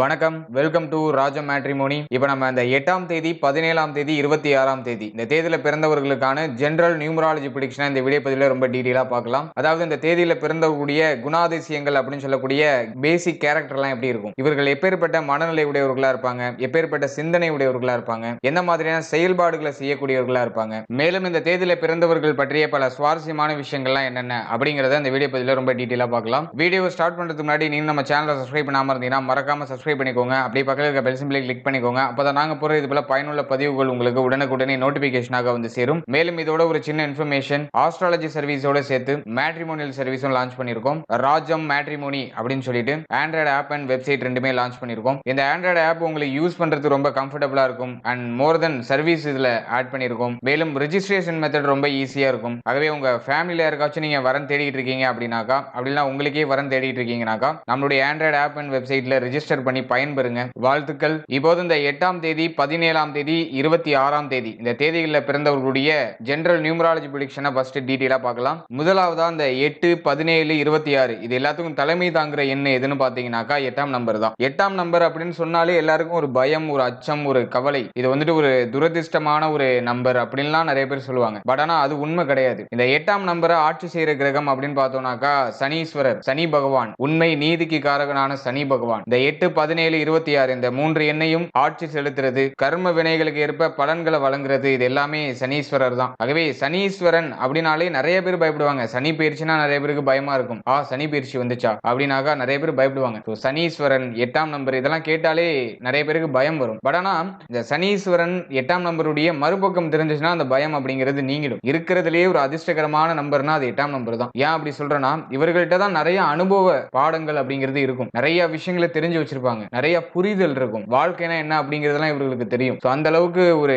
வணக்கம். Welcome to Rajam matrimony இப்போ நம்ம இந்த எட்டாம் தேதி பதினேழாம் தேதி இருபத்தி ஆறாம் தேதி இந்த தேதியில் பிறந்தவர்களுக்கான ஜென்ரல் நியூமராலஜி ப்ரிடிக்ஷனை இந்த வீடியோ பதிவில் ரொம்ப டீட்டெயிலாக பார்க்கலாம். அதாவது இந்த தேதியில் பிறந்தக்கூடிய குணாதிசயங்கள் அப்படின்னு சொல்லக்கூடிய பேசிக் கேரக்டர்லாம் எப்படி இருக்கும்? இவர்கள் எப்பேற்பட்ட மனநிலை உடையவர்களாக இருப்பாங்க? எப்பேற்பட்ட சிந்தனை உடையவர்களாக இருப்பாங்க? எந்த மாதிரியான செயல்பாடுகளை செய்யக்கூடியவர்களாக இருப்பாங்க? மேலும் இந்த தேதியில் பிறந்தவர்கள் பற்றிய பல சுவாரஸ்யமான விஷயங்கள்லாம் என்னென்ன அப்படிங்கிறத இந்த வீடியோ பதிவில் ரொம்ப டீட்டெயிலாக பார்க்கலாம். வீடியோ ஸ்டார்ட் பண்ணுறதுக்கு முன்னாடி நீங்க நம்ம சேனலை சப்ஸ்கிரைப் பண்ணாம இருந்தீங்கன்னா மறக்காம சப்ஸ்கிரைப் பண்ணிக்கோங்க. அப்படியே பக்கத்தில் இருக்க பெல் சிம்பிளை கிளிக் பண்ணிக்கோங்க. அப்பதான் நாங்கள் போகிற இது போல பயனுள்ள பதிவுகள் உங்களுக்கு உடனுக்குடனே நோட்டிபிகேஷனாக வந்து சேரும். மேலும் இதோட ஒரு சின்ன இன்ஃபர்மேஷன் ஆஸ்ட்ராலஜி சர்வீஸோட சேர்த்து மேட்ரிமோனியல் சர்வீஸும் லான்ச் பண்ணியிருக்கோம் ராஜம் மேட்ரிமோனி அப்படின்னு சொல்லிட்டு ஆண்ட்ராய்டு ஆப் அண்ட் வெப்சைட் ரெண்டுமே லான்ச் பண்ணியிருக்கோம் இந்த ஆண்ட்ராய்டு ஆப் உங்களுக்கு யூஸ் பண்ணுறது ரொம்ப கம்ஃபர்டபுளாக இருக்கும். அண்ட் மோர் தென் சர்வீஸ் இதில் ஆட் பண்ணியிருக்கோம் மேலும் ரிஜிஸ்ட்ரேஷன் மெத்தட் ரொம்ப ஈஸியாக இருக்கும். ஆகவே உங்கள் ஃபேமிலியில் யாருக்காச்சும் நீங்கள் வரன் தேடிட்டு இருக்கீங்க அப்படின்னாக்கா அப்படின்னா உங்களுக்கே வரன் தேடிட்டு இருக்கீங்கனாக்கா நம்மளுடைய ஆண்ட்ராய்டு ஆப் அண்ட் வெப்சைட்டில் ரிஜிஸ்டர் பண்ணி பண்ணி பயன்பெறுங்க. வாழ்த்துக்கள். இப்போது இந்த எட்டாம் தேதி பதினேழாம் தேதி இருபத்தி ஆறாம் தேதி. இந்த தேதிகளில் பிறந்தவர்களுடைய ஜென்ரல் நியூமராலஜி ப்ரிடிக்ஷனை ஃபர்ஸ்ட் டீட்டெயிலாக பார்க்கலாம். முதலாவதா இந்த எட்டு பதினேழு இருபத்தி ஆறு இது எல்லாத்துக்கும் தலைமை தாங்குற எண்ணு எதுன்னு பார்த்தீங்கன்னாக்கா எட்டாம் நம்பர் தான். எட்டாம் நம்பர் அப்படின்னு சொன்னாலே எல்லாருக்கும் ஒரு பயம் ஒரு அச்சம் ஒரு கவலை. இது வந்துட்டு ஒரு துரதிருஷ்டமான ஒரு நம்பர் அப்படின்லாம் நிறைய பேர் சொல்லுவாங்க. பட் ஆனா அது உண்மை கிடையாது. இந்த எட்டாம் நம்பரை ஆட்சி செய்யற கிரகம் அப்படின்னு பார்த்தோம்னாக்கா சனீஸ்வரர் சனி பகவான். உண்மை நீதிக்கு காரகனான சனி பகவான். இந்த எட்டு பதினேழு இருபத்தி ஆறு. இந்த மூன்று எண்ணையும் ஆட்சி செலுத்துறது கர்ம வினைகளுக்கு ஏற்ப பலன்களை வழங்குறது இது எல்லாமே சனீஸ்வரர் தான். ஆகவே சனீஸ்வரன் அப்படின்னாலே நிறைய பேர் பயப்படுவாங்க. சனி பயிற்சினா நிறைய பேருக்கு பயமா இருக்கும். ஆ சனி பயிற்சி வந்துச்சா? அப்படின்னாக்கா நிறைய பேர் பயப்படுவாங்க. சனீஸ்வரன் எட்டாம் நம்பர் இதெல்லாம் கேட்டாலே நிறைய பேருக்கு பயம் வரும். பட் ஆனா இந்த சனீஸ்வரன் எட்டாம் நம்பருடைய மறுபக்கம் தெரிஞ்சிச்சுன்னா அந்த பயம் அப்படிங்கிறது நீங்கிடும். இருக்கிறதுலேயே ஒரு அதிர்ஷ்டகரமான நம்பர்னா அது எட்டாம் நம்பர் தான். ஏன் அப்படி சொல்றேன்னா இவர்கள்ட்ட தான் நிறைய அனுபவ பாடங்கள் அப்படிங்கிறது இருக்கும். நிறைய விஷயங்களை தெரிஞ்சு வச்சிருப்பாங்க. நிறைய புரிதல் இருக்கும். வாழ்க்கைனா என்ன அப்படிங்கிறதெல்லாம் இவர்களுக்கு தெரியும். ஸோ அந்த அளவுக்கு ஒரு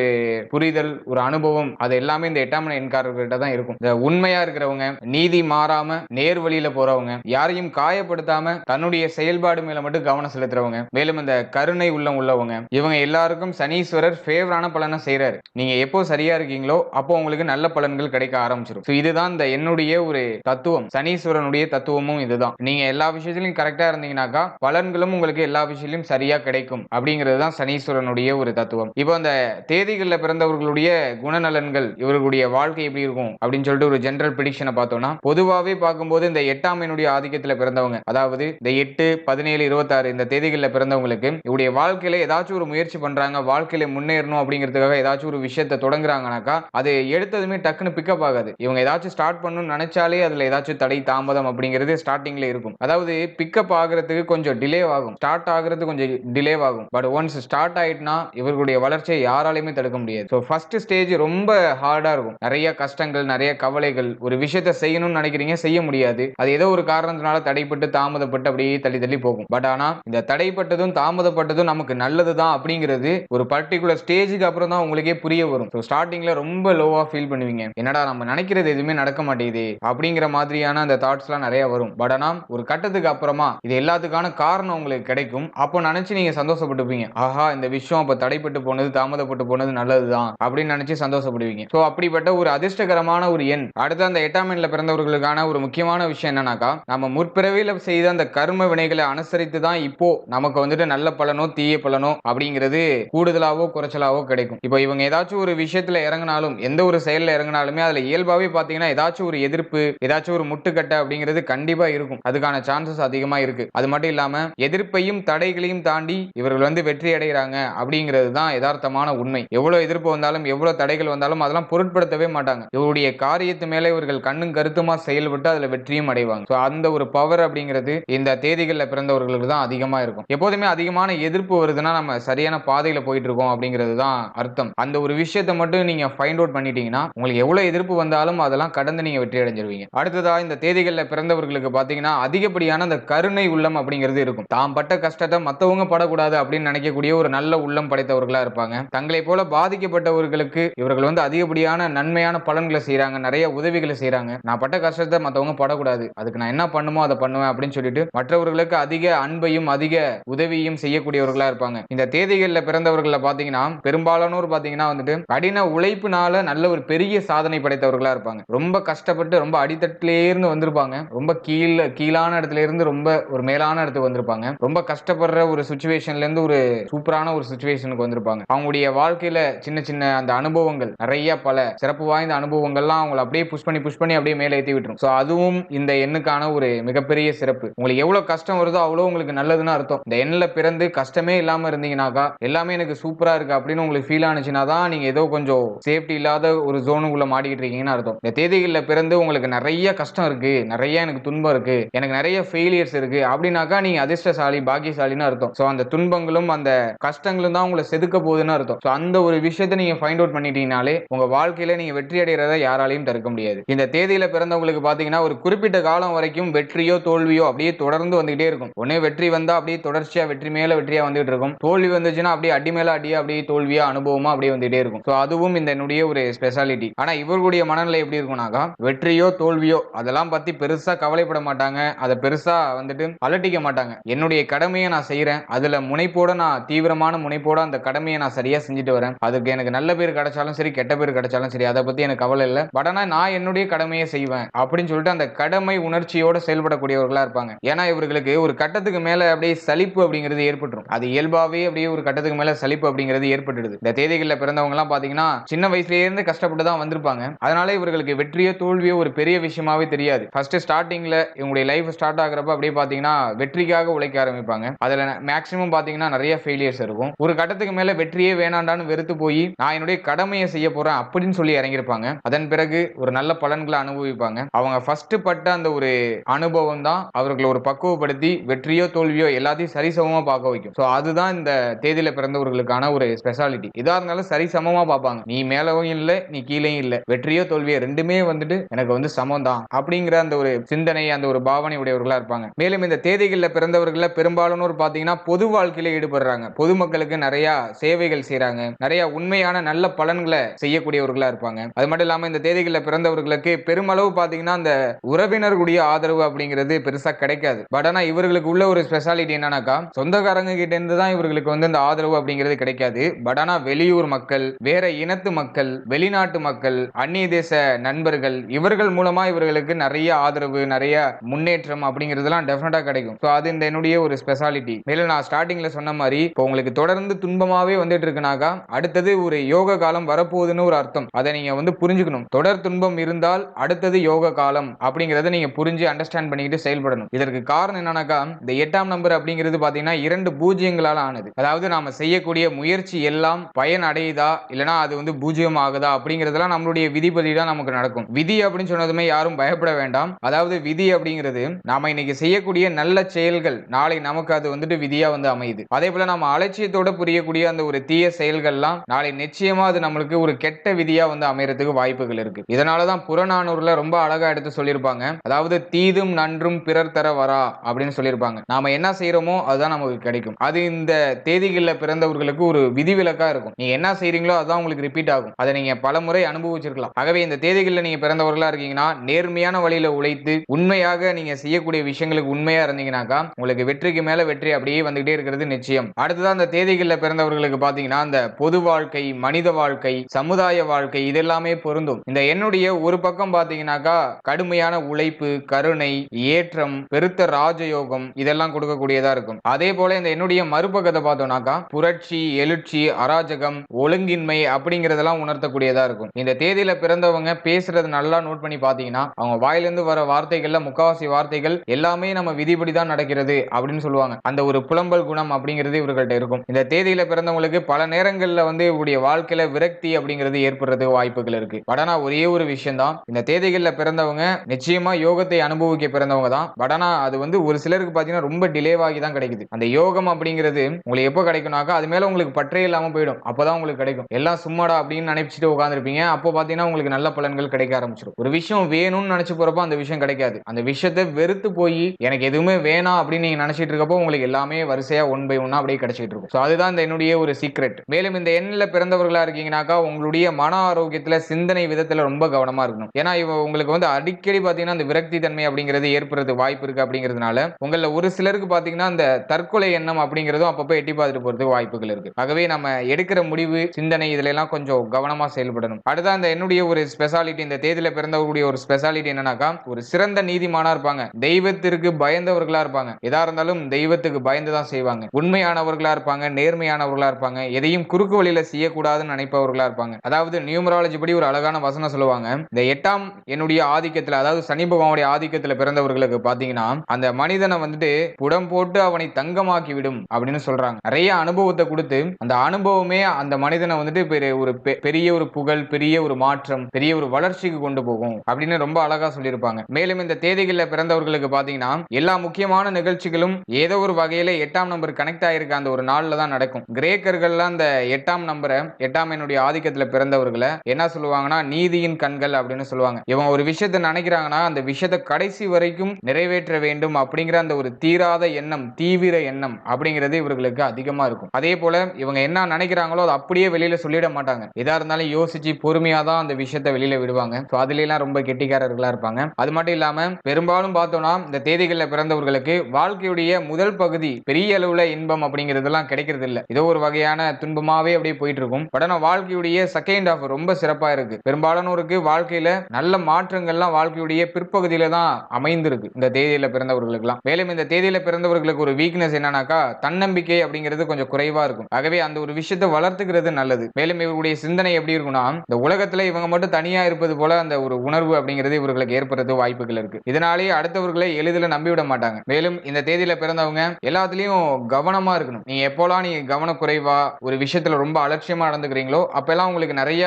புரிதல் ஒரு அனுபவம் அது எல்லாமே இந்த எட்டாம் எண்காரர்கிட்ட தான் இருக்கும். இந்த உண்மையா இருக்கிறவங்க நீதி மாறாம நேர் வழியில போறவங்க யாரையும் காயப்படுத்தாம தன்னுடைய செயல்பாடு மேல மட்டும் கவனம் செலுத்துறவங்க மேலும் இந்த கருணை உள்ளம் உள்ளவங்க இவங்க எல்லாருக்கும் சனீஸ்வரர் ஃபேவரான பலனை செய்யறாரு நீங்க எப்போ சரியா இருக்கீங்களோ அப்போ உங்களுக்கு நல்ல பலன்கள் கிடைக்க ஆரம்பிச்சிடும் இதுதான் இந்த என்னுடைய ஒரு தத்துவம். சனீஸ்வரனுடைய தத்துவமும் இதுதான். நீங்க எல்லா விஷயத்திலும் கரெக்டா இருந்தீங்கன்னாக்கா பலன்களும் உங்களுக்கு எல்லா விஷயத்திலும் சரியா கிடைக்கும் அப்படிங்கிறது தான் சனீஸ்வரனுடைய ஒரு தத்துவம். இப்போ அந்த தேதிகளில் பிறந்தவர்களுடைய குணநலன்கள் இவர்களுடைய வாழ்க்கை எப்படி இருக்கும் அப்படின்னு சொல்லிட்டு ஒரு ஜென்ரல் ப்ரிடிக்ஷனை பார்த்தோம்னா பொதுவாகவே பார்க்கும்போது இந்த எட்டாம் எண்ணுடைய ஆதிக்கத்தில் பிறந்தவங்க அதாவது இந்த எட்டு பதினேழு இருபத்தாறு இந்த தேதிகளில் பிறந்தவங்களுக்கு இவருடைய வாழ்க்கையில ஏதாச்சும் ஒரு முயற்சி பண்றாங்க வாழ்க்கையில முன்னேறணும் அப்படிங்கிறதுக்காக ஏதாச்சும் ஒரு விஷயத்தை தொடங்குறாங்கனாக்கா அது எடுத்ததுமே டக்குன்னு பிக்கப் ஆகாது. இவங்க ஏதாச்சும் ஸ்டார்ட் பண்ணணும்னு நினைச்சாலே அதுல ஏதாச்சும் தடை தாமதம் அப்படிங்கிறது ஸ்டார்டிங்ல இருக்கும். அதாவது பிக்கப் ஆகிறதுக்கு கொஞ்சம் டிலே ஆகும் ஸ்டார்ட் ஆகுறது கொஞ்சம் டிலே ஆகும் பட் ஒன்ஸ் ஸ்டார்ட் ஆயிட்டுனா இவர்களுடைய வளர்ச்சியை யாராலையுமே தடுக்க முடியாது. ஸோ ஃபர்ஸ்ட் ஸ்டேஜ் ரொம்ப ஹார்டா இருக்கும். நிறைய கஷ்டங்கள் நிறைய கவலைகள். ஒரு விஷயத்த செய்யணும்னு நினைக்கிறீங்க செய்ய முடியாது. அது ஏதோ ஒரு காரணத்தினால தடைப்பட்டு தாமதப்பட்டு அப்படியே தள்ளி தள்ளி போகும். பட் ஆனா இந்த தடைப்பட்டதும் தாமதப்பட்டதும் நமக்கு நல்லது தான் அப்படிங்கிறது ஒரு பர்டிகுலர் ஸ்டேஜுக்கு அப்புறம் தான் உங்களுக்கே புரிய வரும். ஸோ ஸ்டார்டிங்ல ரொம்ப லோவா ஃபீல் பண்ணுவீங்க. என்னடா நம்ம நினைக்கிறது எதுவுமே நடக்க மாட்டேங்குது அப்படிங்கிற மாதிரியான அந்த தாட்ஸ்லாம் நிறைய வரும். பட் ஆனா ஒரு கட்டத்துக்கு அப்புறமா இது எல்லாத்துக்கான காரணம் உங்களுக்கு கிடைக்கும். அப்போ நினைச்சு நீங்க சந்தோஷப்பட்டுப்பீங்க. ஆஹா இந்த விஷயம் அப்ப தடைப்பட்டு போனது தாமதப்பட்டு போனது நல்லதுதான் அப்படின்னு நினைச்சு சந்தோஷப்படுவீங்க. ஸோ அப்படிப்பட்ட ஒரு அதிர்ஷ்டகரமான ஒரு எண் அடுத்து அந்த எட்டாம் எண்ணில் பிறந்தவர்களுக்கான ஒரு முக்கியமான விஷயம் என்னன்னாக்கா நம்ம முற்பிறவியில் செய்த அந்த கர்ம வினைகளை அனுசரித்து தான் இப்போ நமக்கு வந்துட்டு நல்ல பலனோ தீய பலனோ அப்படிங்கிறது கூடுதலாவோ குறைச்சலாவோ கிடைக்கும். இப்போ இவங்க ஏதாச்சும் ஒரு விஷயத்துல இறங்கினாலும் எந்த ஒரு செயல்ல இறங்கினாலுமே அதுல இயல்பாவே பாத்தீங்கன்னா ஏதாச்சும் ஒரு எதிர்ப்பு ஏதாச்சும் ஒரு முட்டுக்கட்டை அப்படிங்கிறது கண்டிப்பா இருக்கும். அதுக்கான சான்சஸ் அதிகமா இருக்கு. அது மட்டும் இல்லாம எதிர்ப்பையும் தடைகளையும் தாண்டி இவர்கள் வந்து வெற்றி அடைகிறாங்க அப்படிங்கிறது தான் யதார்த்தமான உண்மை. எவ்வளவு எதிர்ப்பு வந்தாலும் எவ்வளவு தடைகள் வந்தாலும் அதெல்லாம் பொருட்படுத்தவே மாட்டாங்க. இவருடைய காரியத்து மேலே இவர்கள் கண்ணும் கருத்துமா செயல்பட்டு அதுல வெற்றியும் அடைவாங்க. So, அந்த ஒரு பவர் அப்படிங்கிறது இந்த தேதிகளில் பிறந்தவர்களுக்கு தான் அதிகமா இருக்கும். எப்போதுமே அதிகமான எதிர்ப்பு வருதுன்னா நம்ம சரியான பாதையில போயிட்டு இருக்கோம் அப்படிங்கிறது தான் அர்த்தம். அந்த ஒரு விஷயத்தை மட்டும் நீங்க ஃபைண்ட் அவுட் பண்ணிட்டீங்கன்னா உங்களுக்கு எவ்வளவு எதிர்ப்பு வந்தாலும் அதெல்லாம் கடந்து நீங்க வெற்றி அடைஞ்சிருவீங்க. அடுத்ததா இந்த தேதிகளில் பிறந்தவர்களுக்கு பாத்தீங்கன்னா அதிகப்படியான அந்த கருணை உள்ளம் அப்படிங்கிறது இருக்கும். தாம் பட்ட கஷ்டத்தை மத்தவங்க படக்கூடாது அப்படின்னு நினைக்கக்கூடிய ஒரு நல்ல உள்ளம் படைத்தவர்களா இருப்பாங்க. தங்களை போல பாதிக்கப்பட்டவர்களுக்கு இவர்கள் வந்து அதிகப்படியான நன்மையான பலன்களை செய்கிறாங்க நிறைய உதவிகளை செய்கிறாங்க நான் பட்ட கஷ்டத்தை மத்தவங்க படக்கூடாது. அதுக்கு நான் என்ன பண்ணுமோ அதை பண்ணுவேன் அப்படின்னு சொல்லிட்டு மற்றவர்களுக்கு அதிக அன்பையும் அதிக உதவியும் செய்யக்கூடியவர்களா இருப்பாங்க. இந்த தேதிகளில் பிறந்தவர்களில் பாத்தீங்கன்னா பெரும்பாலானோர் பாத்தீங்கன்னா வந்துட்டு கடின உழைப்பினால நல்ல ஒரு பெரிய சாதனை படைத்தவர்களா இருப்பாங்க. ரொம்ப கஷ்டப்பட்டு ரொம்ப அடித்தட்டிலே இருந்து வந்திருப்பாங்க. ரொம்ப கீழ கீழான இடத்துல இருந்து ரொம்ப ஒரு மேலான இடத்துக்கு வந்திருப்பாங்க. ரொம்ப கஷ்ட கஷ்டப்படுற ஒரு சுச்சுவேஷன்லேருந்து ஒரு சூப்பரான ஒரு சுச்சுவேஷனுக்கு வந்திருப்பாங்க. அவங்களுடைய வாழ்க்கையில் சின்ன சின்ன அந்த அனுபவங்கள் நிறைய பல சிறப்பு வாய்ந்த அனுபவங்கள்லாம் அவங்களை அப்படியே புஷ் பண்ணி புஷ் பண்ணி அப்படியே மேலே ஏற்றி விட்டுரும். ஸோ அதுவும் இந்த எண்ணுக்கான ஒரு மிகப்பெரிய சிறப்பு. உங்களுக்கு எவ்வளோ கஷ்டம் வருதோ அவ்வளோ உங்களுக்கு நல்லதுன்னு அர்த்தம். இந்த எண்ணில் பிறந்து கஷ்டமே இல்லாமல் இருந்தீங்கன்னாக்கா எல்லாமே எனக்கு சூப்பராக இருக்குது அப்படின்னு உங்களுக்கு ஃபீல் ஆனிச்சுன்னா தான் நீங்கள் ஏதோ கொஞ்சம் சேஃப்டி இல்லாத ஒரு ஜோனுக்குள்ளே மாட்டிக்கிட்டு இருக்கீங்கன்னு அர்த்தம். இந்த தேதிகளில் பிறந்து உங்களுக்கு நிறைய கஷ்டம் இருக்குது நிறைய எனக்கு துன்பம் இருக்குது எனக்கு நிறைய ஃபெயிலியர்ஸ் இருக்குது அப்படின்னாக்கா நீங்கள் அதிர்ஷ்டசாலி பாக்கியசாலின்னு அர்த்தம். ஸோ அந்த துன்பங்களும் அந்த கஷ்டங்களும் தான் உங்களை செதுக்க போகுதுன்னு அர்த்தம். ஸோ அந்த ஒரு விஷயத்தை நீங்க ஃபைண்ட் அவுட் பண்ணிட்டீங்கனாலே உங்க வாழ்க்கையில நீங்க வெற்றி அடைகிறத யாராலையும் தடுக்க முடியாது. இந்த தேதியில பிறந்தவங்களுக்கு பாத்தீங்கன்னா ஒரு குறிப்பிட்ட காலம் வரைக்கும் வெற்றியோ தோல்வியோ அப்படியே தொடர்ந்து வந்துகிட்டே இருக்கும். ஒன்னே வெற்றி வந்தா அப்படியே தொடர்ச்சியா வெற்றி மேல வெற்றியா வந்துட்டு இருக்கும். தோல்வி வந்துச்சுன்னா அப்படியே அடி மேல அடியா அப்படியே தோல்வியா அனுபவமா அப்படியே வந்துட்டே இருக்கும். ஸோ அதுவும் இந்த என்னுடைய ஒரு ஸ்பெஷாலிட்டி ஆனா இவர்களுடைய மனநிலை எப்படி இருக்கும்னாக்கா வெற்றியோ தோல்வியோ அதெல்லாம் பத்தி பெருசா கவலைப்பட மாட்டாங்க. அதை பெருசா வந்துட்டு அலட்டிக்க மாட்டாங்க. என்னுடைய கடமையை நான் செய்யறேன் அதுல முனைப்போட நான் தீவிரமான முனைப்போட அந்த கடமையை நான் சரியா செஞ்சுட்டு வரேன். அதுக்கு எனக்கு நல்ல பேர் கிடைச்சாலும் சரி கெட்ட பேர் கிடைச்சாலும் சரி அதை பற்றி எனக்கு கவலை இல்லை. பட் ஆனா நான் என்னுடைய கடமையை செய்வேன் அப்படின்னு சொல்லிட்டு அந்த கடமை உணர்ச்சியோட செயல்படக்கூடியவர்களா இருப்பாங்க. ஏன்னா இவர்களுக்கு ஒரு கட்டத்துக்கு மேலே அப்படியே சலிப்பு அப்படிங்கிறது ஏற்பட்டுரும். அது இயல்பாகவே அப்படியே ஒரு கட்டத்துக்கு மேலே சலிப்பு அப்படிங்கிறது ஏற்பட்டுடுது. இந்த தேதிகளில் பிறந்தவங்கலாம் பார்த்தீங்கன்னா சின்ன வயசுலேயே இருந்து கஷ்டப்பட்டு தான் வந்திருப்பாங்க. அதனால இவர்களுக்கு வெற்றியோ தோல்வியோ ஒரு பெரிய விஷயமாவே தெரியாது. ஃபர்ஸ்ட் ஸ்டார்டிங்ல இவங்களுடைய லைஃப் ஸ்டார்ட் ஆகிறப்ப அப்படியே பார்த்தீங்கன்னா வெற்றிக்காக உழைக்க ஆரம்பிப்பாங்க. அதுல மேக்சிமம் பாத்தீங்கன்னா நிறைய ஃபெயிலியர்ஸ் இருக்கும். ஒரு கட்டத்துக்கு மேல வெற்றியே வேணாண்டான்னு வெறுத்து போய் நான் என்னுடைய கடமையை செய்ய போறேன் அப்படின்னு சொல்லி இறங்கியிருப்பாங்க. அதன் பிறகு ஒரு நல்ல பலன்களை அனுபவிப்பாங்க. அவங்க ஃபர்ஸ்ட் பட்ட அந்த ஒரு அனுபவம் தான் அவர்களை ஒரு பக்குவப்படுத்தி வெற்றியோ தோல்வியோ எல்லாத்தையும் சரிசமமா பார்க்க வைக்கும். ஸோ அதுதான் இந்த தேதியில பிறந்தவர்களுக்கான ஒரு ஸ்பெஷாலிட்டி இதாக இருந்தாலும் சரிசமமா பார்ப்பாங்க. நீ மேலவும் இல்லை நீ கீழேயும் இல்லை. வெற்றியோ தோல்வியோ ரெண்டுமே வந்துட்டு எனக்கு வந்து சமம் தான் அப்படிங்கிற அந்த ஒரு சிந்தனை அந்த ஒரு பாவனை உடையவர்களா இருப்பாங்க. மேலும் இந்த தேதிகளில் பிறந்தவர்கள இன்னொரு பார்த்தீங்கன்னா பொது வாழ்க்கையில ஈடுபடுறாங்க. பொதுமக்களுக்கு நிறைய சேவைகள் செய்யறாங்க நிறைய உண்மையான நல்ல பலன்களை செய்யக்கூடியவர்களா இருப்பாங்க. அது மட்டும் இல்லாம இந்த தேதிகளில் பிறந்தவர்களுக்கு பெருமளவு பார்த்தீங்கன்னா அந்த உறவினர்களுடைய ஆதரவு அப்படிங்கிறது பெருசா கிடைக்காது. பட் ஆனா இவர்களுக்கு உள்ள ஒரு ஸ்பெஷாலிட்டி என்னன்னாக்கா சொந்தக்காரங்க கிட்ட இருந்து தான் இவர்களுக்கு வந்து இந்த ஆதரவு அப்படிங்கிறது கிடைக்காது. பட் ஆனா வெளியூர் மக்கள் வேற இனத்து மக்கள் வெளிநாட்டு மக்கள் அந்நிய தேச நண்பர்கள் இவர்கள் மூலமா இவர்களுக்கு நிறைய ஆதரவு நிறைய முன்னேற்றம் அப்படிங்கிறதுலாம் டெஃபினட்டா கிடைக்கும். ஸோ அது இந்த என்னுடைய ஒரு ஸ்பெஷாலிட்டி மேலும் நான் ஸ்டார்டிங்ல சொன்ன மாதிரி இப்போ உங்களுக்கு தொடர்ந்து துன்பமாவே வந்துட்டு இருக்குனாக்கா அடுத்தது ஒரு யோக காலம் வரப்போகுதுன்னு ஒரு அர்த்தம். அதை நீங்க வந்து புரிஞ்சுக்கணும். தொடர் துன்பம் இருந்தால் அடுத்தது யோக காலம் அப்படிங்கறத நீங்க புரிஞ்சு அண்டர்ஸ்டாண்ட் பண்ணிக்கிட்டு செயல்படணும். இதற்கு காரணம் என்னன்னாக்கா இந்த எட்டாம் நம்பர் அப்படிங்கிறது பாத்தீங்கன்னா இரண்டு பூஜ்ஜியங்களால ஆனது. அதாவது நாம செய்யக்கூடிய முயற்சி எல்லாம் பயன் அடையுதா இல்லனா அது வந்து பூஜ்ஜியம் ஆகுதா அப்படிங்கறதெல்லாம் நம்மளுடைய விதிபதி தான் நமக்கு நடக்கும். விதி அப்படின்னு சொன்னதுமே யாரும் பயப்பட வேண்டாம். அதாவது விதி அப்படிங்கிறது நாம இன்னைக்கு செய்யக்கூடிய நல்ல செயல்கள் நாளை நமக்கு அது வந்துட்டு விதியா வந்து அமையுது. அதே போல நம்ம அலட்சியத்தோட புரியக்கூடிய அந்த ஒரு தீய செயல்கள்லாம் நாளை நிச்சயமா அது நம்மளுக்கு ஒரு கெட்ட விதியா வந்து அமையறதுக்கு வாய்ப்புகள் இருக்கு. இதனாலதான் புறநானூர்ல ரொம்ப அழகா எடுத்து சொல்லியிருப்பாங்க. அதாவது தீதும் நன்றும் பிறர் தர வரா அப்படின்னு சொல்லியிருப்பாங்க. நாம என்ன செய்யறோமோ அதுதான் நமக்கு கிடைக்கும். அது இந்த தேதிகளில் பிறந்தவர்களுக்கு ஒரு விதிவிலக்கா இருக்கும். நீங்க என்ன செய்றீங்களோ அதுதான் உங்களுக்கு ரிப்பீட் ஆகும். அதை நீங்க பல முறை அனுபவிச்சிருக்கலாம். ஆகவே இந்த தேதிகளில் நீங்க பிறந்தவர்களா இருக்கீங்கன்னா நேர்மையான வழியில உழைத்து உண்மையாக நீங்க செய்யக்கூடிய விஷயங்களுக்கு உண்மையா இருந்தீங்கன்னாக்கா உங்களுக்கு வெற்றிக்கு மேல வெற்றி அப்படியே வந்துகிட்டே இருக்கிறது நிச்சயம். அடுத்ததான் அந்த தேதிகளில் பிறந்தவர்களுக்கு பாத்தீங்கன்னா அந்த பொது வாழ்க்கை மனித வாழ்க்கை சமுதாய வாழ்க்கை இதெல்லாமே பொருந்தும். இந்த என்னுடைய ஒரு பக்கம் பாத்தீங்கன்னாக்கா கடுமையான உழைப்பு கருணை ஏற்றம் பெருத்த ராஜயோகம் இதெல்லாம் கொடுக்கக்கூடியதா இருக்கும். அதே போல இந்த என்னுடைய மறுபக்கத்தை பார்த்தோம்னாக்கா புரட்சி எழுச்சி அராஜகம் ஒழுங்கின்மை அப்படிங்கறதெல்லாம் உணர்த்தக்கூடியதா இருக்கும். இந்த தேதியில பிறந்தவங்க பேசுறது நல்லா நோட் பண்ணி பாத்தீங்கன்னா அவங்க வாயிலிருந்து வர வார்த்தைகள்ல முக்காவாசி வார்த்தைகள் எல்லாமே நம்ம விதிப்படி தான் நடக்கிறது அப்படின்னு சொல்லுவாங்க. அந்த ஒரு புலம்பல் குணம் அப்படிங்கிறது இவர்கள்ட்ட இருக்கும். இந்த தேதியில பிறந்தவங்களுக்கு பல நேரங்கள்ல வந்து இவருடைய வாழ்க்கையில விரக்தி அப்படிங்கிறது ஏற்படுறதுக்கு வாய்ப்புகள் இருக்கு. பட் ஒரே ஒரு விஷயம் தான் இந்த தேதிகள்ல பிறந்தவங்க நிச்சயமா யோகத்தை அனுபவிக்க பிறந்தவங்க தான். பட் அது வந்து ஒரு சிலருக்கு பாத்தீங்கன்னா ரொம்ப டிலேவாகி தான் கிடைக்குது. அந்த யோகம் அப்படிங்கிறது உங்களுக்கு எப்போ கிடைக்கும்னாக்கா அது மேல உங்களுக்கு பற்றே இல்லாம போயிடும். அப்பதான் உங்களுக்கு கிடைக்கும். எல்லாம் சும்மாடா அப்படின்னு நினைச்சிட்டு உட்காந்துருப்பீங்க அப்போ பாத்தீங்கன்னா உங்களுக்கு நல்ல பலன்கள் கிடைக்க ஆரம்பிச்சிடும் ஒரு விஷயம் வேணும்னு நினைச்சு போறப்போ அந்த விஷயம் கிடைக்காது. அந்த விஷயத்தை வெறுத்து போய் எனக்கு எதுவுமே வேணாம் அப்படின்னு நீங்க நினைச்சிட்டு இருக்கப்போ உங்களுக்கு எல்லாமே வரிசையா ஒன் பை ஒன்னா அப்படியே கிடைச்சிட்டு இருக்கும். ஸோ அதுதான் இந்த என்னுடைய ஒரு சீக்ரெட் மேலும் இந்த எண்ணில் பிறந்தவர்களா இருக்கீங்கன்னாக்கா உங்களுடைய மன ஆரோக்கியத்துல சிந்தனை விதத்துல ரொம்ப கவனமா இருக்கணும். ஏன்னா இவ உங்களுக்கு வந்து அடிக்கடி பாத்தீங்கன்னா அந்த விரக்தி தன்மை அப்படிங்கிறது ஏற்படுறது வாய்ப்பு இருக்கு அப்படிங்கிறதுனால உங்கள ஒரு சிலருக்கு பாத்தீங்கன்னா அந்த தற்கொலை எண்ணம் அப்படிங்கிறதும் அப்பப்போ எட்டி பார்த்துட்டு போறதுக்கு வாய்ப்புகள் இருக்கு. ஆகவே நம்ம எடுக்கிற முடிவு சிந்தனை இதுல எல்லாம் கொஞ்சம் கவனமா செயல்படணும். அடுத்த அந்த என்னுடைய ஒரு ஸ்பெஷாலிட்டி இந்த தேதியில பிறந்தவர்களுடைய ஒரு ஸ்பெஷாலிட்டி என்னன்னாக்கா ஒரு சிறந்த நீதிமானா இருப்பாங்க. தெய்வத்திற்கு பயந்தவர்களா இருப்பாங்க. எதா இருந்தாலும் தெய்வ தெய்வத்துக்கு பயந்து தான் செய்வாங்க. உண்மையானவர்களா இருப்பாங்க நேர்மையானவர்களா இருப்பாங்க எதையும் குறுக்கு வழியில செய்யக்கூடாதுன்னு நினைப்பவர்களா இருப்பாங்க. அதாவது நியூமராலஜி படி ஒரு அழகான வசனம் சொல்லுவாங்க. இந்த எட்டாம் என்னுடைய ஆதிக்கத்துல அதாவது சனி பகவானுடைய ஆதிக்கத்துல பிறந்தவர்களுக்கு பாத்தீங்கன்னா அந்த மனிதனை வந்துட்டு புடம் போட்டு அவனை தங்கமாக்கி விடும் அப்படின்னு சொல்றாங்க. நிறைய அனுபவத்தை கொடுத்து அந்த அனுபவமே அந்த மனிதனை வந்துட்டு ஒரு பெரிய ஒரு புகழ் பெரிய ஒரு மாற்றம் பெரிய ஒரு வளர்ச்சிக்கு கொண்டு போகும் அப்படின்னு ரொம்ப அழகா சொல்லியிருப்பாங்க. மேலும் இந்த தேதிகளில் பிறந்தவர்களுக்கு பாத்தீங்கன்னா எல்லா முக்கியமான நிகழ்ச்சிகளும் ஏதோ ஒரு வகையில எட்டாம் நம்பர் கனெக்ட் ஆயிருக்க அந்த ஒரு நாள்ல தான் நடக்கும். கிரேக்கர்கள்லாம் அந்த எட்டாம் நம்பரை எட்டாம் என்னுடைய ஆதிக்கத்துல பிறந்தவர்களை என்ன சொல்லுவாங்கன்னா நீதியின் கண்கள் அப்படின்னு சொல்லுவாங்க. இவங்க ஒரு விஷயத்தை நினைக்கிறாங்கன்னா அந்த விஷயத்தை கடைசி வரைக்கும் நிறைவேற்ற வேண்டும் அப்படிங்கிற அந்த ஒரு தீராத எண்ணம் தீவிர எண்ணம் அப்படிங்கிறது இவர்களுக்கு அதிகமா இருக்கும். அதே போல இவங்க என்ன நினைக்கிறாங்களோ அதை அப்படியே வெளியில சொல்லிட மாட்டாங்க. எதா இருந்தாலும் யோசிச்சு பொறுமையா தான் அந்த விஷயத்தை வெளியில விடுவாங்க. ஸோ ரொம்ப கெட்டிக்காரர்களா இருப்பாங்க. அது மட்டும் இல்லாம பெரும்பாலும் பார்த்தோம்னா இந்த தேதிகளில் பிறந்தவர்களுக்கு வாழ்க்கையுடைய முதல் பகுதி பெரிய அளவுல இன்பம் அப்படிங்கிறதெல்லாம் கிடைக்கிறது இல்ல ஏதோ ஒரு வகையான துன்பமாவே அப்படியே போயிட்டு இருக்கும் பட் ஆனா வாழ்க்கையுடைய செகண்ட் ஆஃப் ரொம்ப சிறப்பா இருக்கு. பெரும்பாலானோருக்கு வாழ்க்கையில நல்ல மாற்றங்கள்லாம் வாழ்க்கையுடைய பிற்பகுதியில தான் அமைந்திருக்கு. இந்த தேதியில பிறந்தவர்களுக்கெல்லாம். மேலும் இந்த தேதியில பிறந்தவர்களுக்கு ஒரு வீக்னஸ் என்னன்னாக்கா தன்னம்பிக்கை அப்படிங்கிறது கொஞ்சம் குறைவா இருக்கும். ஆகவே அந்த ஒரு விஷயத்தை வளர்த்துக்கிறது நல்லது. மேலும் இவருடைய சிந்தனை எப்படி இருக்கும்னா இந்த உலகத்துல இவங்க மட்டும் தனியா இருப்பது போல அந்த ஒரு உணர்வு அப்படிங்கிறது இவர்களுக்கு ஏற்படுறது வாய்ப்புகள் இருக்கு. இதனாலேயே அடுத்தவர்களை எளிதில் நம்பிவிட மாட்டாங்க. மேலும் இந்த தேதியில பிறந்தவங்க எல்லாத்துலயும் கவனமா இருக்கணும். நீங்க எப்போலாம் நீங்க கவனக்குறைவா ஒரு விஷயத்துல ரொம்ப அலட்சியமா நடந்துக்கிறீங்களோ அப்பெல்லாம் உங்களுக்கு நிறைய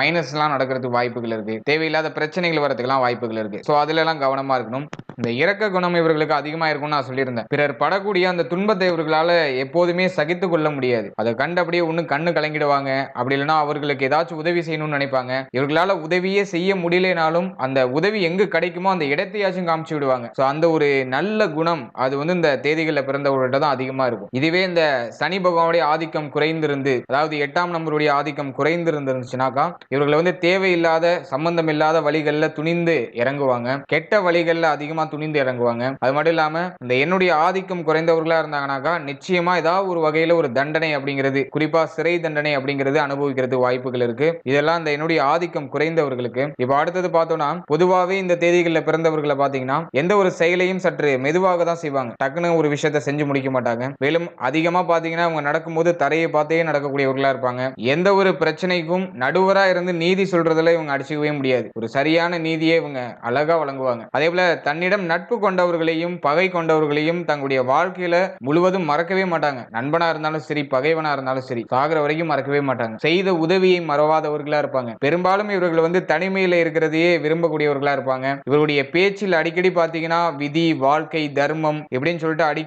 மைனஸ் எல்லாம் நடக்கிறதுக்கு வாய்ப்புகள் இருக்கு. தேவையில்லாத பிரச்சனைகள் வரதுக்கெல்லாம் வாய்ப்புகள் இருக்கு. ஸோ அதுல எல்லாம் கவனமா இருக்கணும். இந்த இறக்க குணம் இவர்களுக்கு அதிகமா இருக்கும்னு நான் சொல்லியிருந்தேன். பிறர் படக்கூடிய அந்த துன்பத்தை இவர்களால எப்போதுமே சகித்து கொள்ள முடியாது. அதை கண்டு அப்படியே ஒண்ணு கண்ணு கலங்கிடுவாங்க. அப்படி இல்லைன்னா அவர்களுக்கு ஏதாச்சும் உதவி செய்யணும்னு நினைப்பாங்க. இவர்களால உதவியே செய்ய முடியலனாலும் அந்த உதவி எங்க கிடைக்குமோ அந்த இடத்தையாச்சும் காமிச்சு விடுவாங்க. ஸோ அந்த ஒரு நல்ல குணம் அது வந்து இந்த ராசிகளில் பிறந்தவர்கள்ட்ட தான் அதிகமாக இருக்கும். இதுவே இந்த சனி பகவானுடைய ஆதிக்கம் குறைந்திருந்து அதாவது எட்டாம் நம்பருடைய ஆதிக்கம் குறைந்திருந்துச்சுனாக்கா இவர்களை வந்து தேவையில்லாத சம்பந்தம் இல்லாத வழிகளில் துணிந்து இறங்குவாங்க. கெட்ட வழிகளில் அதிகமாக துணிந்து இறங்குவாங்க. அது மட்டும் இல்லாமல் இந்த என்னுடைய ஆதிக்கம் குறைந்தவர்களாக இருந்தாங்கனாக்கா நிச்சயமா ஏதாவது ஒரு வகையில் ஒரு தண்டனை அப்படிங்கிறது குறிப்பா சிறை தண்டனை அப்படிங்கிறது அனுபவிக்கிறது வாய்ப்புகள் இருக்கு. இதெல்லாம் இந்த என்னுடைய ஆதிக்கம் குறைந்தவர்களுக்கு. இப்போ அடுத்தது பார்த்தோம்னா பொதுவாகவே இந்த தேதிகளில் பிறந்தவர்களை பார்த்தீங்கன்னா எந்த ஒரு செயலையும் சற்று மெதுவாக தான் செய்வாங்க. டக்குன்னு ஒரு விஷயத்தை செஞ்சு முடிக்க மாட்டாங்க. மேலும் அதிகமா பாத்தீங்கன்னா அவங்க நடக்கும்போது தரையை பார்த்தே நடக்கக்கூடியவர்களா இருப்பாங்க. எந்த ஒரு பிரச்சனைக்கும் நடுவரா இருந்து நீதி சொல்றதுல இவங்க அடிச்சுக்கவே முடியாது. ஒரு சரியான நீதியை இவங்க அழகா வழங்குவாங்க. அதே போல தன்னிடம் நட்பு கொண்டவர்களையும் பகை கொண்டவர்களையும் தங்களுடைய வாழ்க்கையில முழுவதும் மறக்கவே மாட்டாங்க. நண்பனா இருந்தாலும் சரி பகைவனா இருந்தாலும் சரி சாகிற வரைக்கும் மறக்கவே மாட்டாங்க. செய்த உதவியை மறவாதவர்களா இருப்பாங்க. பெரும்பாலும் இவர்கள் வந்து தனிமையில இருக்கிறதையே விரும்பக்கூடியவர்களா இருப்பாங்க. இவருடைய பேச்சில் அடிக்கடி பாத்தீங்கன்னா விதி வாழ்க்கை தர்மம் இப்படின்னு சொல்லிட்டு அடிக்கடி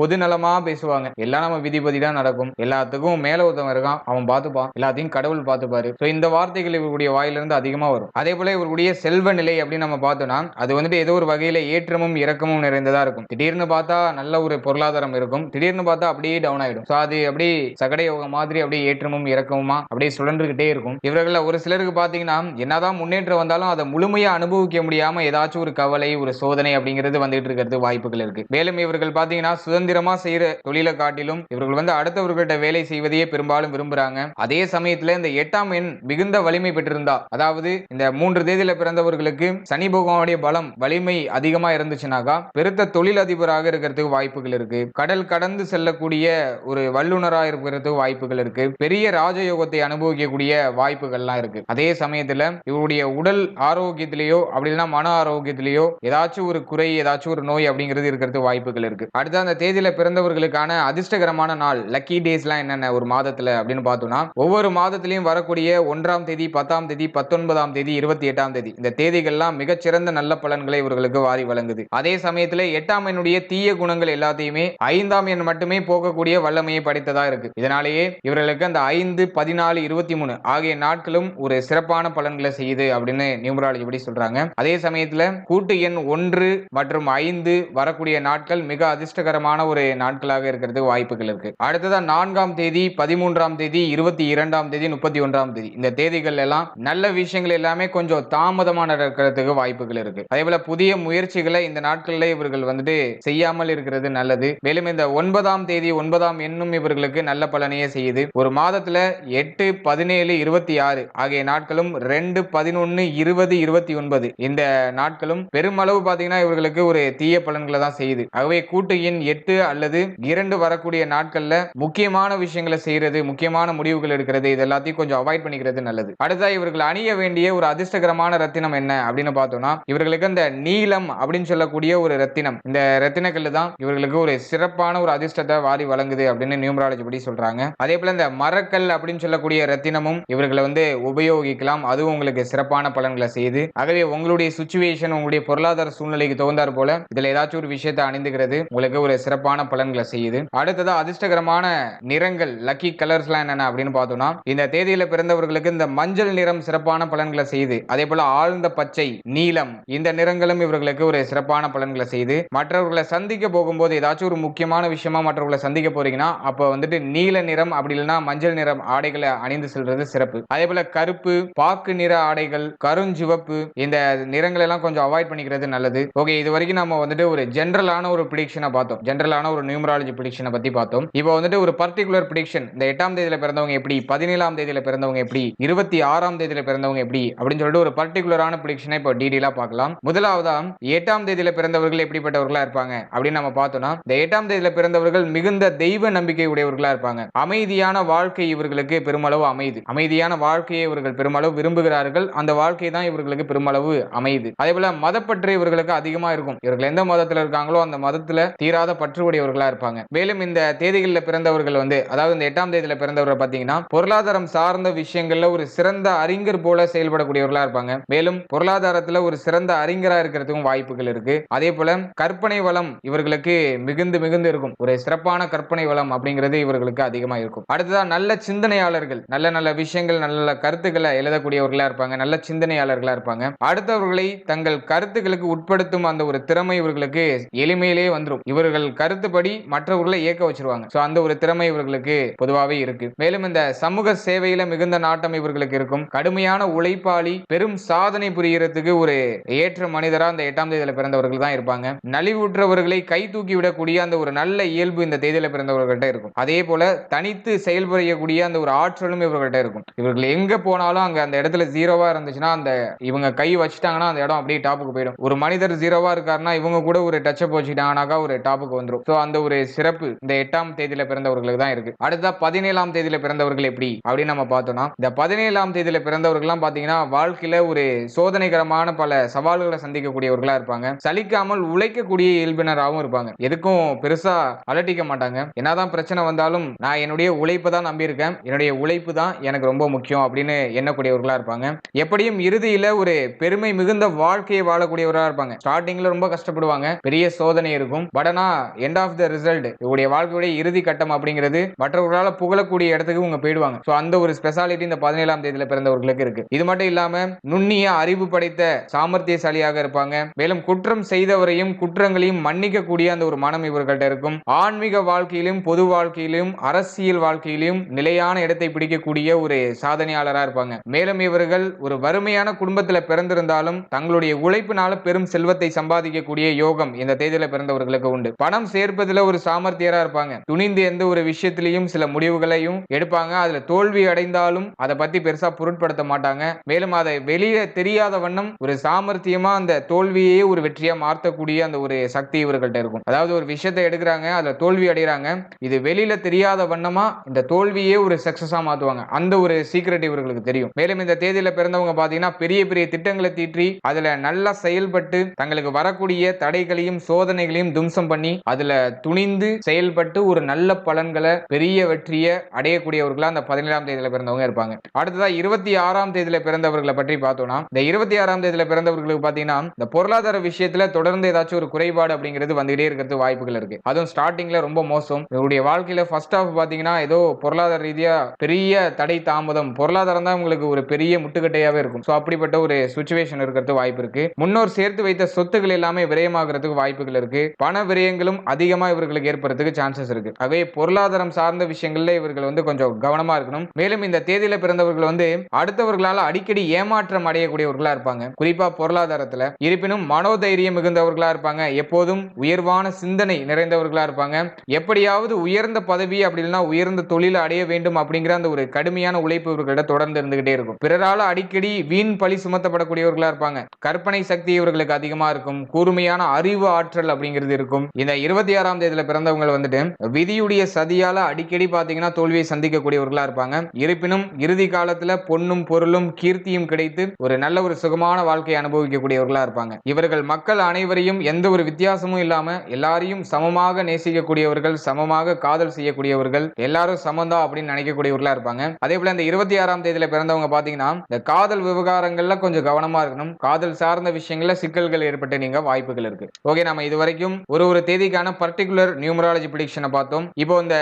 பொதுநலமா பேசுவாங்க. எல்லாம் நம்ம விதிபதி தான் நடக்கும். எல்லாத்துக்கும் மேல ஒருத்தவன் இருக்கான். அவன் பார்த்துப்பான். எல்லாத்தையும் கடவுள் பார்த்துப்பாரு. ஸோ இந்த வார்த்தைகள் இவருடைய வாயிலிருந்து அதிகமா வரும். அதே போல இவருடைய செல்வ நிலை அப்படின்னு நம்ம பார்த்தோம்னா அது வந்துட்டு ஏதோ ஒரு வகையில ஏற்றமும் இறக்கமும் நிறைந்ததா இருக்கும். திடீர்னு பார்த்தா நல்ல ஒரு பொருளாதாரம் இருக்கும். திடீர்னு பார்த்தா அப்படியே டவுன் ஆயிடும். ஸோ அது அப்படியே சகடை யோகம் மாதிரி அப்படியே ஏற்றமும் இறக்கமுமா அப்படியே சுழன்றுகிட்டே இருக்கும். இவர்கள ஒரு சிலருக்கு பார்த்தீங்கன்னா என்னதான் முன்னேற்றம் வந்தாலும் அதை முழுமையா அனுபவிக்க முடியாம ஏதாச்சும் ஒரு கவலை ஒரு சோதனை அப்படிங்கிறது வந்துட்டு இருக்கிறது வாய்ப்புகள் இருக்கு. மேலும் இவர்கள் பாத்தீங்கன்னா சுதந்திரமா செய்யற தொழிலை காட்டிலும் இவர்கள் வந்து அடுத்தவர்கள்ட்ட வேலை செய்வதையே பெரும்பாலும் விரும்புறாங்க. அதே சமயத்துல இந்த எட்டாம் எண் மிகுந்த வலிமை பெற்றிருந்தா அதாவது இந்த மூன்று தேதியில பிறந்தவர்களுக்கு சனி பகவானுடைய பலம் வலிமை அதிகமா இருந்துச்சுனாக்கா பெருத்த தொழிலதிபராக இருக்கிறதுக்கு வாய்ப்புகள் இருக்கு. கடல் கடந்து செல்லக்கூடிய ஒரு வல்லுநரா இருக்கிறதுக்கு வாய்ப்புகள் இருக்கு. பெரிய ராஜயோகத்தை அனுபவிக்கக்கூடிய வாய்ப்புகள்லாம் இருக்கு. அதே சமயத்துல இவருடைய உடல் ஆரோக்கியத்திலேயோ அப்படி இல்லைன்னா மன ஆரோக்கியத்திலேயோ ஏதாச்சும் ஒரு குறை ஏதாச்சும் ஒரு நோய் அப்படிங்கிறது இருக்கிறதுக்கு வாய்ப்புகள் இருக்கு. அடுத்து அந்த தேதியில பிறந்தவர்களுக்கான அதிர்ஷ்டகரமான நாள் லக்கி டேஸ்லாம் என்னென்ன? ஒரு மாதத்துல அப்படின்னு பார்த்தோம்னா ஒவ்வொரு மாதத்திலையும் வரக்கூடிய ஒன்றாம் தேதி பத்தாம் தேதி பத்தொன்பதாம் தேதி இருபத்தி எட்டாம் தேதி இந்த தேதிகள்லாம் மிகச்சிறந்த நல்ல பலன்களை இவர்களுக்கு வாரி வழங்குது. அதே சமயத்துல எட்டாம் எண்ணுடைய தீய குணங்கள் எல்லாத்தையுமே ஐந்தாம் எண் மட்டுமே போகக்கூடிய வல்லமையை படைத்ததா இருக்கு. இதனாலேயே இவர்களுக்கு அந்த ஐந்து பதினாலு இருபத்தி மூணு ஆகிய நாட்களும் ஒரு சிறப்பான பலன்களை செய்யுது அப்படின்னு நியூமராலஜி படி சொல்றாங்க. அதே சமயத்துல கூட்டு எண் ஒன்று மற்றும் ஐந்து வரக்கூடிய நாட்கள் மிக அதிர்ஷ்டகரமான ஒரு நாட்களாக இருக்கிறது வாய்ப்புகள் இருக்கு. அடுத்ததா நான்காம் தேதி பதிமூன்றாம் தேதி இருபத்தி இரண்டாம் தேதி முப்பத்தி ஒன்றாம் தேதி. இந்த தேதிகள் எல்லாம் நல்ல விஷயங்கள் எல்லாமே கொஞ்சம் தாமதமா நடக்கிறதுக்கு வாய்ப்புகள் இருக்கு. அதே போல புதிய முயற்சிகளை இந்த நாட்களில் இவர்கள் வந்துட்டு செய்யாமல் இருக்கிறது நல்லது. மேலும் இந்த ஒன்பதாம் தேதி ஒன்பதாம் எண்ணும் இவர்களுக்கு நல்ல பலனையே செய்யுது. ஒரு மாதத்துல எட்டு பதினேழு இருபத்தி ஆறு ஆகிய நாட்களும் ரெண்டு பதினொன்னு இருபது இருபத்தி ஒன்பது. இந்த நாட்களும் பெருமளவு பாத்தீங்கன்னா இவர்களுக்கு ஒரு தீய பலன்களை தான் செய்யுது. ஆகவே கூட்டு எண் எட்டு அல்லது இரண்டு வரக்கூடிய நாட்கள்ல முக்கியமான விஷயங்களை செய்யறது முக்கியமான முடிவுகள் எடுக்கிறது இது எல்லாத்தையும் கொஞ்சம் அவாய்ட் பண்ணிக்கிறது நல்லது. அடுத்தா இவர்கள் அணிய வேண்டிய ஒரு அதிர்ஷ்டகரமான ரத்தினம் என்ன அப்படின்னு பார்த்தோம்னா இவர்களுக்கு இந்த நீலம் அப்படின்னு சொல்லக்கூடிய ஒரு ரத்தினம். இந்த ரத்தினக்கல்லு தான் இவர்களுக்கு ஒரு சிறப்பான ஒரு அதிர்ஷ்டத்தை வாரி வழங்குது அப்படின்னு நியூமராலஜி படி சொல்றாங்க. அதே போல இந்த மரக்கல் அப்படின்னு சொல்லக்கூடிய ரத்தினமும் இவர்களை வந்து உபயோகிக்கலாம். அதுவும் உங்களுக்கு சிறப்பான பலன்களை செய்யுது. ஆகவே உங்களுடைய சுச்சுவேஷன் உங்களுடைய பொருளாதார சூழ்நிலைக்கு தகுந்தார் போல இதுல ஏதாச்சும் ஒரு விஷயத்தை அணிந்துகிறது உங்களுக்கு ஒரு சிறப்பான பலன்களை செய்யுது. அடுத்ததா அதிர்ஷ்டகரமான நிறங்கள் லக்கி கலர்ஸ்லாம் என்னென்ன அப்படின்னு பார்த்தோம்னா இந்த தேதியில பிறந்தவர்களுக்கு இந்த மஞ்சள் நிறம் சிறப்பான பலன்களை செய்யுது. அதே போல ஆழ்ந்த பச்சை நீலம் இந்த நிறங்களும் இவர்களுக்கு ஒரு சிறப்பான பலன்களை செய்யுது. மற்றவர்களை சந்திக்க போகும்போது ஏதாச்சும் ஒரு முக்கியமான விஷயமா மற்றவர்களை சந்திக்க போறீங்கன்னா அப்போ வந்துட்டு நீல நிறம் அப்படி இல்லைன்னா மஞ்சள் நிறம் ஆடைகளை அணிந்து செல்றது சிறப்பு. அதே போல கருப்பு பாக்கு நிற ஆடைகள் கருஞ்சிவப்பு இந்த நிறங்கள் எல்லாம் கொஞ்சம் அவாய்ட் பண்ணிக்கிறது நல்லது. ஓகே இது வரைக்கும் நம்ம வந்துட்டு ஒரு ஜென்ரலான ஒரு ப்ரிடிக்ஷனை பார்த்தோம். ஜென்ரலான ஒரு நியூமராலஜி ப்ரிடிக்ஷனை பத்தி பார்த்தோம். இப்போ வந்துட்டு ஒரு பர்டிகுலர் ப்ரிடிக்ஷன் இந்த எட்டாம் தேதியில் பிறந்தவங்க எப்படி பதினேழாம் தேதியில் பிறந்தவங்க எப்படி இருபத்தி ஆறாம் தேதியில் பிறந்தவங்க எப்படி அப்படின்னு சொல்லிட்டு ஒரு பர்டிகுலரான ப்ரிடிக்ஷனை இப்போ டீடெயிலாக பார்க்கலாம். முதலாவதா எட்டாம் தேதியில் பிறந்தவர்கள் எப்படிப்பட்டவர்களா இருப்பாங்க? அப்படின்னு நம்ம பார்த்தோம்னா இந்த எட்டாம் தேதியில் பிறந்தவர்கள் மிகுந்த தெய்வ நம்பிக்கை உடையவர்களா இருப்பாங்க. அமைதியான வாழ்க்கை இவர்களுக்கு பெருமளவு அமையுது அமைதியான வாழ்க்கையை இவர்கள் பெருமளவு விரும்புகிறார்கள். அந்த வாழ்க்கை தான் இவர்களுக்கு பெருமளவு அமையுது அதே போல மதப்பற்று இவர்களுக்கு அதிகமா இருக்கும். இவர்கள் எந்த மதத்துல இருக்காங்களோ அந்த மதத்துல தீராத பற்று உடையவர்களா இருப்பாங்க. மேலும் இந்த தேதிகளில் பிறந்தவர்கள் வந்து அதாவது இந்த எட்டாம் தேதியில பிறந்தவர்கள் பாத்தீங்கன்னா பொருளாதாரம் சார்ந்த விஷயங்கள்ல ஒரு சிறந்த அறிஞர் போல செயல்படக்கூடியவர்களா இருப்பாங்க. மேலும் பொருளாதாரத்துல ஒரு சிறந்த அறிஞரா இருக்கிறதுக்கும் வாய்ப்புகள் இருக்கு. அதே போல கற்பனை வளம் இவர்களுக்கு மிகுந்து மிகுந்து இருக்கும். ஒரு சிறப்பான கற்பனை வளம் அப்படிங்கிறது இவர்களுக்கு அதிகமாக இருக்கும். அடுத்ததான் நல்ல சிந்தனையாளர்கள் நல்ல நல்ல விஷயங்கள் நல்ல நல்ல கருத்துக்களை எழுதக்கூடியவர்களா இருப்பாங்க. நல்ல சிந்தனையாளர்களா இருப்பாங்க. அடுத்தவர்களை தங்கள் கருத்துக்களுக்கு உட்படுத்தும் அந்த ஒரு திறமை இவர்களுக்கு எளிமையிலேயே வந்துடும் இவர்கள் கருத்துப்படி மற்றவர்களை இயக்க வச்சிருவாங்க. ஸோ அந்த ஒரு திறமை இவர்களுக்கு பொதுவாகவே இருக்கு. மேலும் இந்த சமூக சேவையில மிகுந்த நாட்டம் இவர்களுக்கு இருக்கும். கடுமையான உழைப்பாளி பெரும் சாதனை புரியறதுக்கு ஒரு ஏற்ற மனிதரா அந்த எட்டாம் தேதியில பிறந்தவர்கள் தான் இருப்பாங்க. நலிவுற்றவர்களை கை தூக்கி விடக்கூடிய அந்த ஒரு நல்ல இயல்பு இந்த தேதியில பிறந்தவர்கள்ட்ட இருக்கும். அதே போல தனித்து செயல்புரியக்கூடிய அந்த ஒரு ஆற்றலும் இவர்கள்ட்ட இருக்கும். இவர்கள் எங்க போனாலும் அங்க அந்த இடத்துல ஜீரோவா இருந்துச்சுன்னா அந்த இவங்க கை வச்சுட்டாங்கன்னா அந்த இடம் அப்படியே டாப்புக்கு போயிடும். ஒரு மனிதர் ஜீரோவா இருக்காருன்னா இவங்க கூட ஒரு டச்சப் வச்சுட்டாங்கனாக்கா ஒரு டாப்புக்கு வந்துடும் ஸோ அந்த ஒரு சிறப்பு இந்த எட்டாம் தேதியில பிறந்தவர்களுக்கு தான் இருக்கு. அடுத்தா பதினேழாம் தேதியில பிறந்தவர்கள் எப்படி அப்படின்னு நம்ம பார்த்தோம்னா இந்த பதினேழாம் தேதியில பிறந்தவர்கள்லாம் பாத்தீங்கன்னா வாழ்க்கையில ஒரு சோதனைகரமான பல சவால்களை சந்திக்கக்கூடியவர்களா இருப்பாங்க. சலிக்காமல் உழைக்கக்கூடிய இயல்பினராகவும் இருப்பாங்க. எதுக்கும் பெருசா அலட்டிக்க மாட்டாங்க. என்னதான் பிரச்சனை வந்தாலும் நான் என்னுடைய உழைப்பு தான் நம்பியிருக்கேன். என்னுடைய உழைப்பு தான் எனக்கு ரொம்ப முக்கியம் அப்படின்னு எண்ணக்கூடியவர்களா இருப்பாங்க. எப்படியும் இறுதியில ஒரு பெருமை மிகுந்த வாழ்க்கையை வாழக்கூடியவராக இருப்பாங்க. ஸ்டார்டிங்ல ரொம்ப கஷ்டப்படுவாங்க. பெரிய சோதனை இருக்கும். பட் சடனா எண்ட் ஆஃப் த ரிசல்ட் இவருடைய வாழ்க்கையுடைய இறுதி கட்டம் அப்படிங்கிறது மற்றவர்களால் புகழக்கூடிய இடத்துக்கு இவங்க போயிடுவாங்க. ஸோ அந்த ஒரு ஸ்பெஷாலிட்டி இந்த பதினேழாம் தேதியில பிறந்தவர்களுக்கு இருக்கு. இது மட்டும் இல்லாம நுண்ணிய அறிவு படைத்த சாமர்த்தியசாலியாக இருப்பாங்க. மேலும் குற்றம் செய்தவரையும் குற்றங்களையும் மன்னிக்கக்கூடிய அந்த ஒரு மனம் இவர்கள்ட்ட இருக்கும். ஆன்மீக வாழ்க்கையிலும் பொது வாழ்க்கையிலும் அரசியல் வாழ்க்கையிலும் நிலையான இடத்தை பிடிக்கக்கூடிய ஒரு சாதனையாளரா இருப்பாங்க. மேலும் இவர்கள் ஒரு வறுமையான குடும்பத்தில் பிறந்திருந்தாலும் தங்களுடைய உழைப்பினால பெரும் செல்வத்தை சம்பாதிக்கக்கூடிய யோகம் இந்த தேதியில பிறந்தவர்களுக்கு உண்டு. பணம் சேர்ப்பதுல ஒரு சாமர்த்தியரா இருப்பாங்க. துணிந்து எந்த ஒரு விஷயத்திலையும் சில முடிவுகளையும் எடுப்பாங்க. அதுல தோல்வி அடைந்தாலும் அதை பத்தி பெருசா பொருட்படுத்த மாட்டாங்க. மேலும் அதை வெளியே தெரியாத வண்ணம் ஒரு சாமர்த்தியமா அந்த தோல்வியே ஒரு வெற்றியா மாற்றக்கூடிய அந்த ஒரு சக்தி இவர்கள்ட்ட இருக்கும். அதாவது ஒரு விஷயத்தை எடுக்கிறாங்க அதுல தோல்வி அடைகிறாங்க. இது வெளியில தெரியாத வண்ணமா இந்த தோல்வியே ஒரு சக்சஸா மாத்துவாங்க. அந்த ஒரு சீக்ரெட் இவர்களுக்கு தெரியும். மேலும் இந்த தேதியில பிறந்தவங்க பாத்தீங்கன்னா பெரிய பெரிய திட்டங்களை தீற்றி அதுல நல்லா செயல்பட்டு தங்களுக்கு வரக்கூடிய தடைகளையும் சோதனைகளையும் தும்சம் பண்ணி அதுல துணிந்து செயல்பட்டு ஒரு நல்ல பலன்களை பெரிய வெற்றியை அடையக்கூடியவர்களா அந்த பதினேழாம் தேதியில பிறந்தவங்க இருப்பாங்க. அடுத்ததா இருபத்தி ஆறாம் தேதியில பிறந்தவர்களை பற்றி பார்த்தோம்னா இந்த இருபத்தி ஆறாம் தேதியில பிறந்தவர்களுக்கு பாத்தீங்கன்னா இந்த பொருளாதார விஷயத்துல தொடர்ந்து ஏதாச்சும் ஒரு குறைபாடு அப்படிங்கிறது வந்துகிட்டே இருக்கிறது வாய்ப்புகள் இருக்கு. அதுவும் ஸ்டார்டிங்ல ரொம்ப மோசம். இவருடைய வாழ்க்கையில ஃபர்ஸ்ட் ஆஃப் பாத்தீங்கன்னா ஏதோ பொருளாதார ரீதியா பெரிய தடை தாமதம் பொருளாதாரம் தான் உங்களுக்கு ஒரு பெரிய முட்டுக்கட்டையாவே இருக்கும். ஸோ அப்படிப்பட்ட ஒரு சுச்சுவேஷன் இருக்கிறது வாய்ப்பு இருக்கு. முன்னோர் சேர்த்து வைத்த சொத்துக்கள் எல்லாமே விரயமாகிறதுக்கு வாய்ப்புகள் இருக்கு. பண விரயங்களும் அதிகமாக இவர்களுக்கு ஏற்படுறதுக்கு சான்சஸ் இருக்கு. ஆகவே பொருளாதாரம் சார்ந்த விஷயங்கள்ல இவர்கள் வந்து கொஞ்சம் கவனமா இருக்கணும். மேலும் இந்த தேதியில பிறந்தவர்கள் வந்து அடுத்தவர்களால் அடிக்கடி ஏமாற்றம் அடையக்கூடியவர்களா இருப்பாங்க. குறிப்பா பொருளாதாரத்துல. இருப்பினும் மனோதைரியம் மிகுந்தவர்களா இருப்பாங்க. எப்போதும் உயர்வான சிந்தனை நிறைந்தவர்களா இருப்பாங்க. எப்படியாவது உயர்ந்த பதவி அப்படி இல்லைன்னா உயர்ந்த தொழில் அடைய வேண்டும் அப்படிங்கிற அந்த ஒரு கடுமையான உழைப்பு இவர்களிட தொடர்ந்து இருந்துகிட்டே இருக்கும். பிறரால அடிக்கடி வீண் பழி சுமத்தப்படக்கூடியவர்களா இருப்பாங்க. கற்பனை சக்தி இவர்களுக்கு அதிகமா இருக்கும். கூர்மையான அறிவு ஆற்றல் அப்படிங்கிறது இருக்கும். இருக்கும். இந்த இருபத்தி ஆறாம் தேதியில பிறந்தவங்க வந்துட்டு விதியுடைய சதியால அடிக்கடி பாத்தீங்கன்னா தோல்வியை சந்திக்கக்கூடியவர்களா இருப்பாங்க. இருப்பினும் இறுதி காலத்துல பொன்னும் பொருளும் கீர்த்தியும் கிடைத்து ஒரு நல்ல ஒரு சுகமான வாழ்க்கையை அனுபவிக்கக்கூடியவர்களா இருப்பாங்க. இவர்கள் மக்கள் அனைவரையும் எந்த ஒரு வித்தியாசமும் இல்லாம எல்லாரையும் சமமாக நேசிக்கக்கூடியவர்கள் சமமாக காதல் செய்யக்கூடியவர்கள் எல்லாரும் சமந்தா அப்படின்னு நினைக்கக்கூடியவர்களா இருப்பாங்க. அதே போல இந்த இருபத்தி ஆறாம் தேதியில பிறந்தவங்க பாத்தீங்கன்னா இந்த காதல் விவகாரங்கள்ல கொஞ்சம் கவனமா இருக்கணும். காதல் சார்ந்த விஷயங்கள்ல சிக்கல்கள் ஏற்பட்டு நீங்க வாய்ப்புகள் இருக்கு. ஓகே நம்ம இது வரைக்கும் ஒரு ஒரு தேதிக்கான பர்டிகுலர் நியூமராலஜி ப்ரிடிக்ஷனை பார்த்தோம். இப்போ இந்த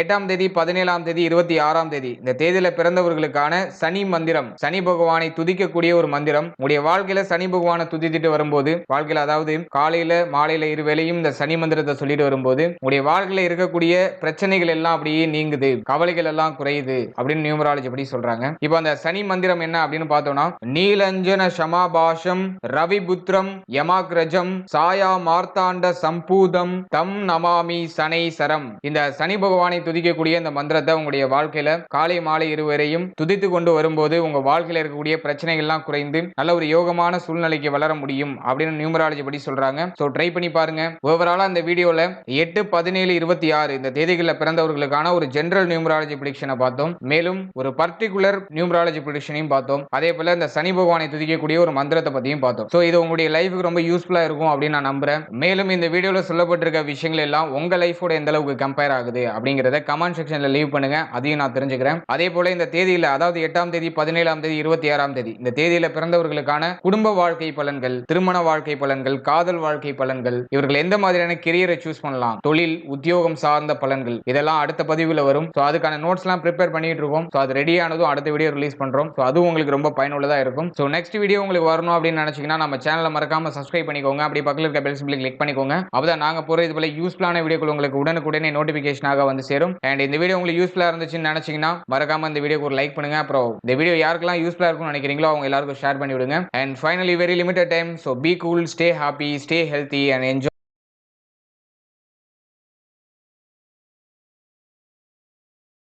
எட்டாம் தேதி பதினேழாம் தேதி இருபத்தி ஆறாம் தேதி இந்த தேதியில பிறந்தவர்களுக்கான சனி மந்திரம் சனி பகவானை துதிக்கக்கூடிய ஒரு மந்திரம். உடைய வாழ்க்கையில சனி பகவானை துதித்துட்டு வரும்போது வாழ்க்கையில அதாவது காலையில மாலையில இருவேளையும் இந்த சனி மந்திரத்தை சொல்லிட்டு வரும்போது உடைய வாழ்க்கையில இருக்கக்கூடிய பிரச்சனைகள் எல்லாம் அப்படியே நீங்குது கவலைகள் எல்லாம் குறையுது அப்படின்னு நியூமராலஜி படி சொல்றாங்க. இப்போ அந்த சனி மந்திரம் என்ன அப்படின்னு பார்த்தோம்னா நீலஞ்சன சமாபாஷம் ரவிபுத்திரம் யமாக்ரஜம் சாயா மார்த்தாண்ட சம்பு பூதம் தம் நமாமி சனை சரம். இந்த சனி பகவானை துதிக்கக்கூடிய இந்த மந்திரத்தை உங்களுடைய வாழ்க்கையில காலை மாலை இருவரையும் துதித்து கொண்டு வரும்போது உங்க வாழ்க்கையில இருக்கக்கூடிய பிரச்சனைகள்லாம் குறைந்து நல்ல ஒரு யோகமான சூழ்நிலைக்கு வளர முடியும் அப்படின்னு நியூமராலஜி படி சொல்றாங்க. ஸோ ட்ரை பண்ணி பாருங்க. ஓவராலா இந்த வீடியோல எட்டு பதினேழு இருபத்தி ஆறு இந்த தேதிகளில் பிறந்தவர்களுக்கான ஒரு ஜென்ரல் நியூமராலஜி ப்ரிடிக்ஷனை பார்த்தோம். மேலும் ஒரு பர்டிகுலர் நியூமராலஜி ப்ரிடிக்ஷனையும் பார்த்தோம். அதே போல இந்த சனி பகவானை துதிக்கக்கூடிய ஒரு மந்திரத்தை பத்தியும் பார்த்தோம். ஸோ இது உங்களுடைய லைஃபுக்கு ரொம்ப யூஸ்ஃபுல்லா இருக்கும் அப்படின்னு நான் நம்புறேன். மேலும் இந்த வீடியோல சொல்லப்பட்டிருக்க விஷயங்கள் எல்லாம் உங்க லைஃபோட எந்த அளவுக்கு கம்பேர் ஆகுது அப்படிங்கறத கமெண்ட் செக்ஷன்ல லீவ் பண்ணுங்க. அதையும் நான் தெரிஞ்சுக்கிறேன். அதே போல இந்த தேதியில அதாவது எட்டாம் தேதி பதினேழாம் தேதி இருபத்தி ஆறாம் தேதி இந்த தேதியில பிறந்தவர்களுக்கான குடும்ப வாழ்க்கை பலன்கள் திருமண வாழ்க்கை பலன்கள் காதல் வாழ்க்கை பலன்கள் இவர்கள் எந்த மாதிரியான கெரியரை சூஸ் பண்ணலாம் தொழில் உத்தியோகம் சார்ந்த பலன்கள் இதெல்லாம் அடுத்த பதிவுல வரும். ஸோ அதுக்கான நோட்ஸ் எல்லாம் ப்ரிப்பேர் பண்ணிட்டு இருக்கோம். ஸோ அது ரெடியானதும் அடுத்த வீடியோ ரிலீஸ் பண்றோம். ஸோ அதுவும் உங்களுக்கு ரொம்ப பயனுள்ளதா இருக்கும். ஸோ நெக்ஸ்ட் வீடியோ உங்களுக்கு வரணும் அப்படின்னு நினைச்சீங்கன்னா நம்ம சேனலை மறக்காம சப்ஸ்கிரைப் பண்ணிக்கோங்க. அப்படி பக்கத்தில் இருக்க பெல் சிம்பிளை கிளிக் பண்ணிக்கோங்க. அப்பதான் நாங்க போகிற இது போல யூஸ்ஃபுல்லான வீடியோக்கள் உங்களுக்கு உடனுக்குடனே நோட்டிஃபிகேஷனாக வந்து சேரும். அண்ட் இந்த வீடியோ உங்களுக்கு யூஸ்ஃபுல்லாக இருந்துச்சுன்னு நினைச்சீங்கன்னா மறக்காம இந்த வீடியோக்கு ஒரு லைக் பண்ணுங்க. அப்புறம் இந்த வீடியோ யாருக்கெல்லாம் யூஸ்ஃபுல்லாக இருக்கும்னு நினைக்கிறீங்களோ அவங்க எல்லாருக்கும் ஷேர் பண்ணி விடுங்க. And finally very limited time so be cool stay happy stay healthy and enjoy